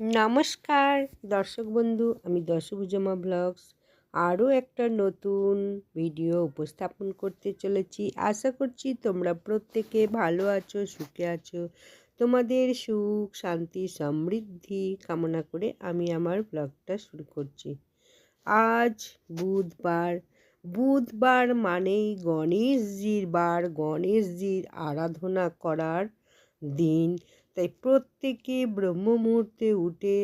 নমস্কার, দর্শক বন্ধু, আমি দশভুজমা ব্লগস। আরও একটা নতুন ভিডিও উপস্থাপন করতে চলেছি। আশা করছি তোমরা প্রত্যেকে ভালো আছো, সুখে আছো। তোমাদের সুখ, শান্তি, সমৃদ্ধি কামনা করে আমি আমার ব্লগটা শুরু করছি। আজ বুধবার। বুধবার মানেই গণেশজির বার, গণেশজির আরাধনা করার দিন। তাই প্রত্যেকে ব্রহ্ম মুহূর্তে উঠে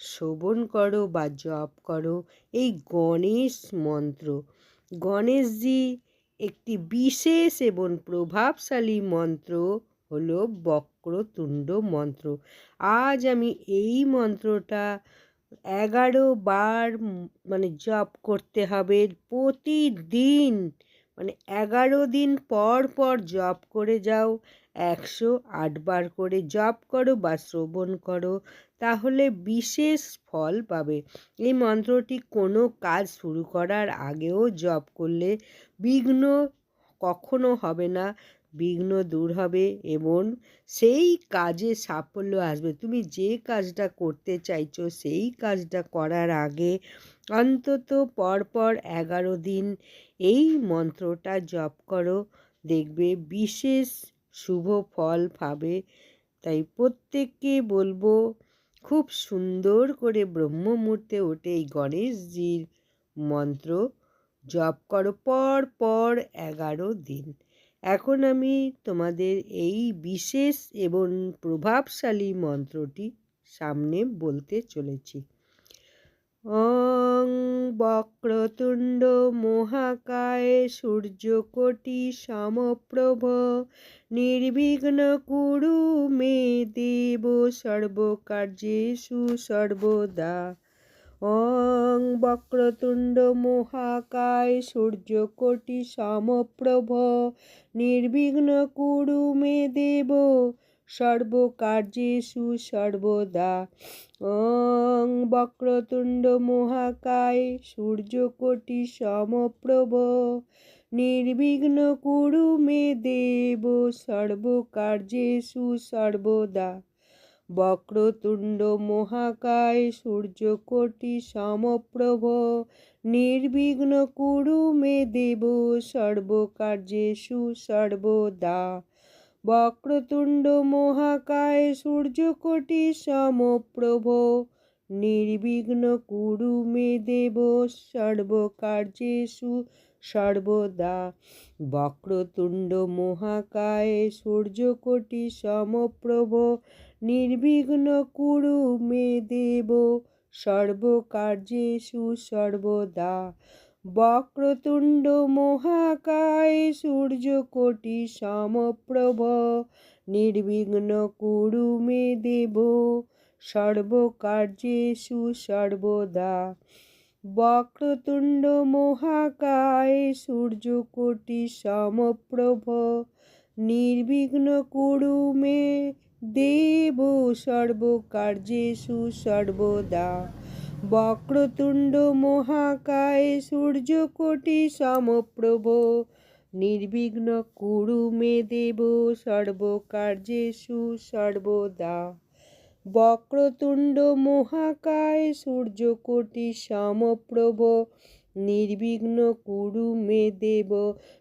শোভন করো বা জপ করো। এই গণেশ মন্ত্র। গণেশজি একটি বিশেষ এবং প্রভাবশালী মন্ত্র হলো বক্রতুণ্ড মন্ত্র। আজ আমি এই মন্ত্রটা এগারো বার মানে জপ করতে হবে। প্রতিদিন মানে এগারো দিন পর পর জপ করে যাও। একশো আটবার করে জপ করো বা শ্রবণ করো, তাহলে বিশেষ ফল পাবে। এই মন্ত্রটি কোনো কাজ শুরু করার আগেও জপ করলে বিঘ্ন কখনো হবে না, বিঘ্ন দূর হবে এবং সেই কাজে সাফল্য আসবে। তুমি যে কাজটা করতে চাইছো সেই কাজটা করার আগে অন্তত পরপর এগারো দিন এই মন্ত্রটা জপ করো, দেখবে বিশেষ শুভ ফল পাবে। তাই প্রত্যেককে বলব, খুব সুন্দর করে ব্রহ্ম মুহূর্তে ওঠে এই গণেশজির মন্ত্র। জপ করো পর পর এগারো দিন। এখন আমি তোমাদের এই বিশেষ এবং প্রভাবশালী মন্ত্রটি সামনে বলতে চলেছি। অং বক্রতুণ্ড মহাকায় সূর্যকোটি সমপ্রভ। নির্বিঘ্ন কুরু মে দেব সর্বকার্যেষু সর্বদা। অং বক্রতুণ্ড মহাকায় সূর্যকোটি সমপ্রভ। নির্বিঘ্ন কুরু মে দেব সর্বকার্যেষু সর্বদা। অং বক্রতুণ্ড মহাকায় সূর্যকোটি সমপ্রভ। নির্বিঘ্ন কুরু মে দেব সর্বকার্যেষু সর্বদা। বক্রতুণ্ড মহাকায় সূর্যকোটি সমপ্রভ। নির্বিঘ্ন কুরু মে দেব সর্বকার্যেষু সর্বদা। বক্রতুণ্ড মহাকায় সূর্যকোটি সমপ্রভ। নির্বিঘ্ন কুরু মে দেব সর্বকার্যেষু সর্বদা। বক্রতুণ্ড মহাকায় সূর্যকোটি সমপ্রভ। নির্বিঘ্ন কুরু মে দেব সর্বকার্যেষু সর্বদা। বক্রতুণ্ড মহাকায় সূর্যকোটি সমপ্রভ, নির্বিঘ্ন কুরু মে দেব সর্বকার্যেষু সর্বদা বক্রতুণ্ড মহাকায় সূর্যকোটি সমপ্রভ, নির্বিঘ্ন কুরু মে দেব সর্বকার্যেষু সর্বদা বক্রতুণ্ড মহাকায় সূর্যকোটি সমপ্রভ, নির্বিঘ্ন কুরু মে দেব সর্বকার্যেষু সর্বদা। বক্রতুণ্ড মহাকায় সূর্যকোটি সমপ্রভ, নির্বিঘ্ন কুরু মে দেব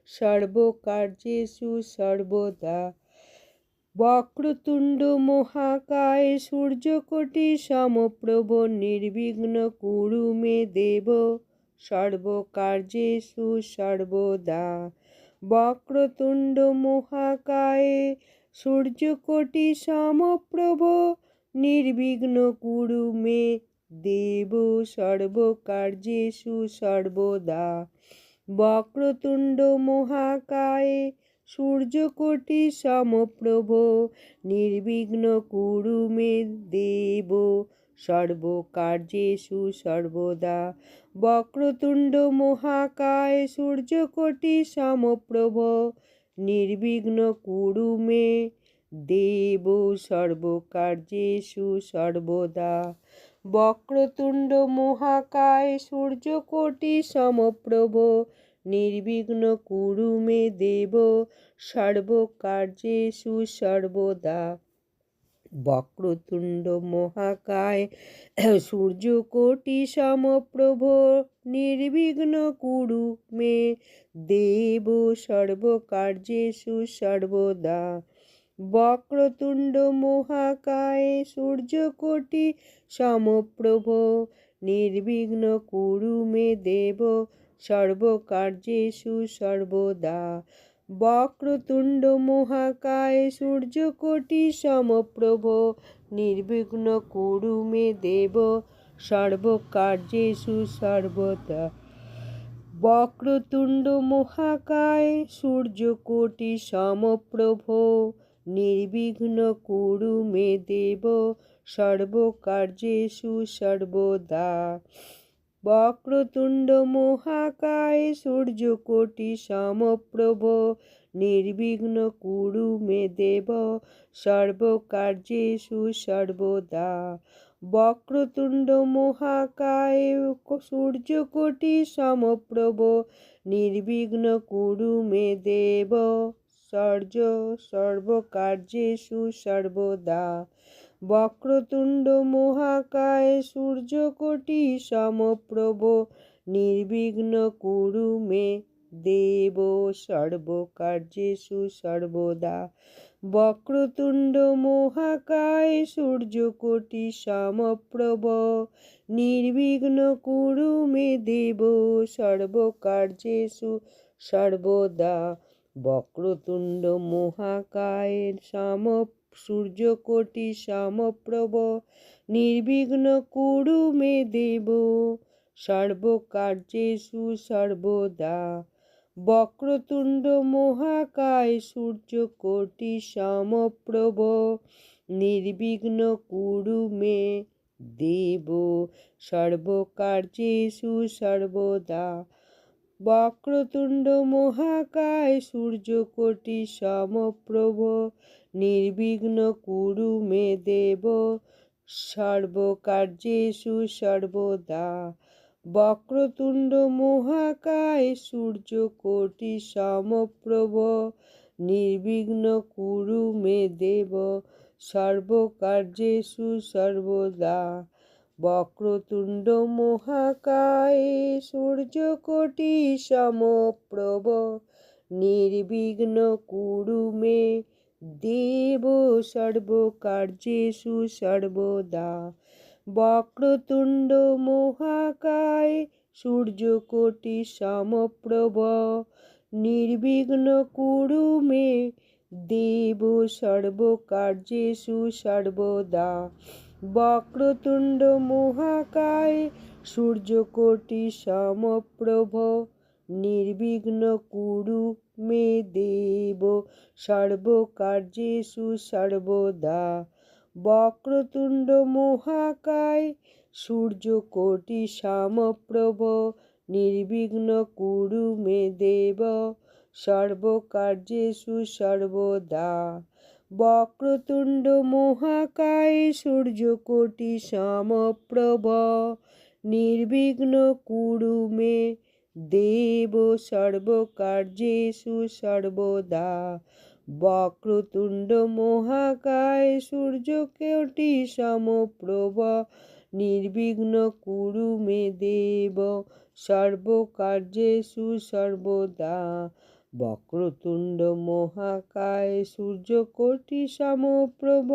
সর্বকার্যেষু সর্বদা। বক্রতুণ্ড মহাকায় সূর্যকোটি সমপ্রভ নির্বিঘ্ন কুরু মে দেব। সর্বকার্যেষু সর্বদা। বক্রতুণ্ড মহাকায় সূর্যকোটি সমপ্রভ নির্বিঘ্ন কুরু মে দেব। সর্বকার্যেষু সর্বদা। বক্রতুণ্ড মহাকায় সূর্যকোটি সমপ্রভ, নির্বিঘ্ন কুরু মে দেব, সর্বকার্যেষু সর্বদা। বক্রতুণ্ড মহাকায় সূর্যকোটি সমপ্রভ, নির্বিঘ্ন কুরুমে দেব, সর্বকার্যেষু সর্বদা। বক্রতুণ্ড মহাকায় সূর্যকোটি সমপ্রভ নির্বিঘ্ন কুরু মে দেব, সর্বকার্যে সুসর্বদা। বক্রতুণ্ড মহাকায় সূর্যকোটি সমপ্রভ, নির্বিঘ্ন কুরু মে দেব সর্বকার্যেষু সর্বদা বক্রতুণ্ড মহাকায় সূর্যকোটি সমপ্রভ, নির্বিঘ্ন কুরু মে দেব সর্বকার্যেষু সর্বদা। বক্রতুণ্ড মহাকায় সূর্যকোটি সমপ্রভ, নির্বিঘ্ন কুরু মে দেব সর্বকার্যেষু সর্বদা। বক্রতুণ্ড মহাকায় সূর্যকোটি সমপ্রভ, নির্বিঘ্ন কুরু মে দেব সর্বকার্যেষু সর্বদা। বক্রতুণ্ড মহাকায় সূর্যকোটি সমপ্রভ, নির্বিঘ্ন কুরু মে দেব, সর্বকার্যেষু সর্বদা। বক্রতুণ্ড মহাকায় সূর্যকোটি সমপ্রভ, নির্বিঘ্ন কুরু মে দেব, সর্য সর্বকার্যেষু সর্বদা। বক্রতুণ্ড মহাকায় সূর্যকোটি সমপ্রভ, নির্বিঘ্ন কুরু মে দেব সর্বকার্যেষু সর্বদা বক্রতুণ্ড মহাকায় সূর্যকোটি সমপ্রভ, নির্বিঘ্ন কুরু মে দেব সর্বকার্যেষু সর্বদা বক্রতুণ্ড মহাকায় সম সূর্যকোটি সমপ্রভ, নির্বিঘ্ন কুরু মে দেব, সর্বকার্যেষু সর্বদা। বক্রতুণ্ড মহাকায় সূর্যকোটি সমপ্রভ, নির্বিঘ্ন কুরু মে দেব, সর্বকার্যেষু সর্বদা। বক্রতুণ্ড মহাকায় সূর্যকোটি সমপ্রভ, নির্বিঘ্ন কুরু মে দেব, সর্বকার্যেষু সর্বদা। বক্রতুণ্ড মহাকায় সূর্যকোটি সমপ্রভ, নির্বিঘ্ন কুরু মে দেব, সর্বকার্যেষু সর্বদা। বক্রতুণ্ড মহাকায় সূর্যকোটি সমপ্রভ। নির্বিঘ্ন কুরু মে দেব সর্বকার্যেষু সর্বদা। বক্রতুণ্ড মহাকায় সূর্যকোটি সমপ্রভ। নির্বিঘ্ন কুরু মে দেব সর্বকার্যেষু সর্বদা। বক্রতুণ্ড মহাকায়, সূর্যকোটি সমপ্রভ, নির্বিঘ্ন কুরু মে দেব, সর্বকার্যেষু সর্বদা। বক্রতুণ্ড মহাকায়, সূর্যকোটি সমপ্রভ, নির্বিঘ্ন কুরু মে দেব, সর্বকার্যেষু সর্বদা। বক্রতুণ্ড মহাকায় সূর্যকোটি সমপ্রভ। নির্বিঘ্ন কুরু মে দেব সর্বকার্যেষু সর্বদা। বক্রতুণ্ড মহাকায় সূর্যকোটি সমপ্রভ। নির্বিঘ্ন কুরু মে দেব সর্বকার্যেষু সর্বদা। বক্রতুণ্ড মহাকায় সূর্যকোটি সমপ্রভ,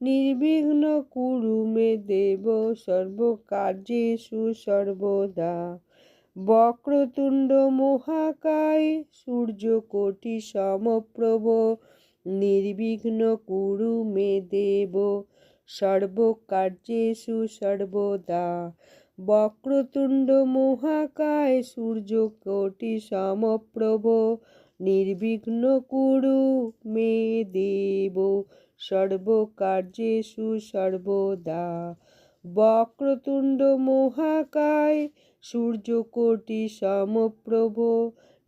নির্বিঘ্ন কুরু মে দেব সর্বকার্যে সুসর্বদা। বক্রতুণ্ড মহাকায় সূর্যকোটি সমপ্রভ, নির্বিঘ্ন কুরু মে দেব সর্বকার্যেষু সর্বদা বক্রতুণ্ড মহাকায় সূর্যকোটি সমপ্রভ, নির্বিঘ্ন কুরু মে দেব, সর্বকার্যেষু সর্বদা। বক্রতুণ্ড মহাকায় সূর্যকোটি সমপ্রভ,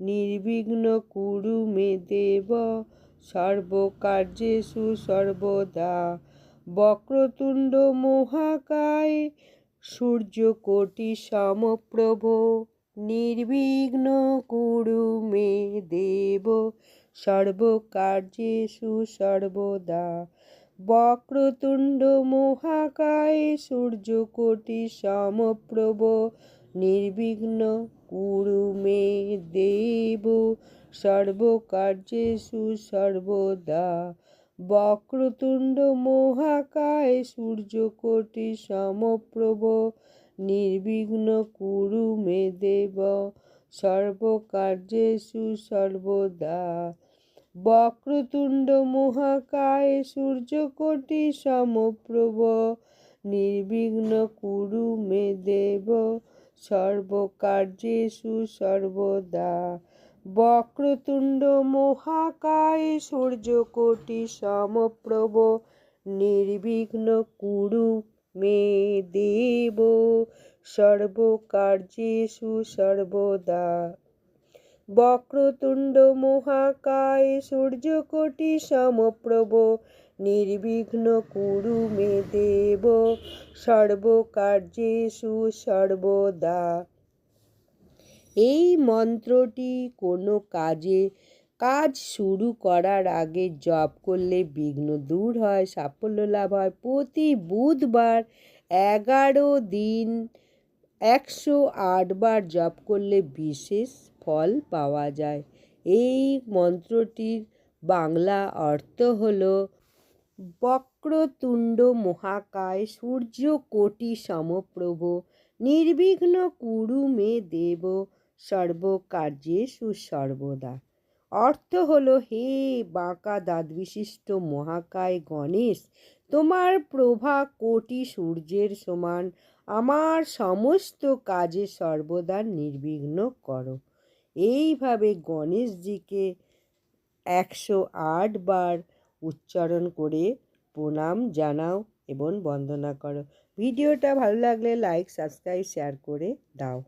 নির্বিঘ্ন কুরু মে দেব, সর্বকার্যেষু সর্বদা। বক্রতুণ্ড মহাকায় সূর্যকোটি সমপ্রভ নির্বিঘ্ন কুরু মে দেব, সর্বকার্যে সুসর্বদা। বক্রতুণ্ড মহাকায় সূর্যকোটি সমপ্রভ নির্বিঘ্ন কুরু মে দেব সর্বকার্যেষু সর্বদা বক্রতুণ্ড মহাকায় সূর্যকোটি সমপ্রভ, নির্বিঘ্ন কুরু মে দেব, সর্বকার্যেষু সর্বদা। বক্রতুণ্ড মহাকায় সূর্যকোটি সমপ্রভ, নির্বিঘ্ন কুরু মে দেব, সর্বকার্যেষু সর্বদা। বক্রতুণ্ড মহাকায় সূর্যকোটি সমপ্রভ, নির্বিঘ্ন কুরু মে দেব, সর্বকার্যেষু সর্বদা। বক্রতুণ্ড মহাকায় সূর্যকোটি সমপ্রভ, নির্বিঘ্ন কুরু মে দেব, সর্বকার্যেষু সর্বদা। এই মন্ত্রটি কোনো কাজে? কাজ শুরু করার আগে জপ করলে বিঘ্ন দূর হয়, সাফল্য লাভ হয়। প্রতি বুধবার এগারো দিন একশো আটবার জপ করলে বিশেষ ফল পাওয়া যায়। এই মন্ত্রটির বাংলা অর্থ হল, বক্রতুণ্ড মহাকায় সূর্য কোটি সমপ্রভ, নির্বিঘ্ন কুরু মে দেব সর্বকার্যে সুসর্বদা। অর্থ হল, হে বাঁকা দাঁত বিশিষ্ট মহাকায় গণেশ, তোমার প্রভা কোটি সূর্যের সমান, আমার সমস্ত কাজে সর্বদা নির্বিঘ্ন করো। এইভাবে গণেশজিকে একশো আট বার উচ্চারণ করে প্রণাম জানাও এবং বন্দনা করো। ভিডিওটা ভালো লাগলে লাইক সাবস্ক্রাইব শেয়ার করে দাও।